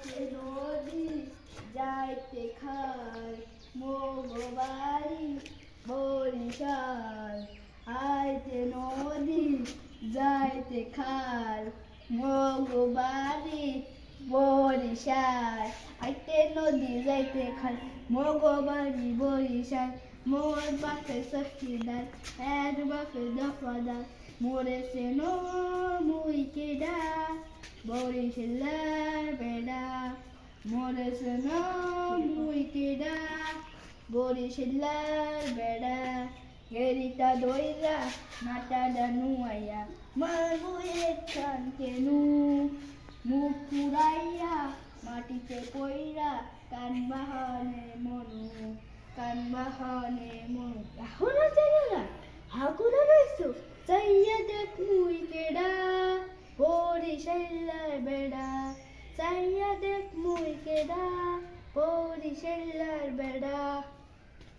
আছে নদী যাইতে খায় মোগবাড়ি বরিশাল। আইতে নদী যাইতে খায় মোগবাড়ি বরিশাল। আইতে নদী যাইতে খায় মোগবাড়ি বরিশাল। মোর বাপে সখিদার এর বাপে দফাদার মোরে সে নমুই মোরে সেনো মুই কেডা? বরিশালার বেড়া, গেরিটা দইরা নাটাডা নুয়াইয়া মারবুয়ে কান কেনু, মুখ পুরাইয়া মাটিতে কইরা কান বাহনে মনু, কান বাহনে মনু। এখনও ಬೇಡ ಸಯ್ಯದಕ್ಕೆ ಮುಳುಗೆದ ಪೋಲಿಸ್ ಎಲ್ಲಾರ್ ಬೇಡ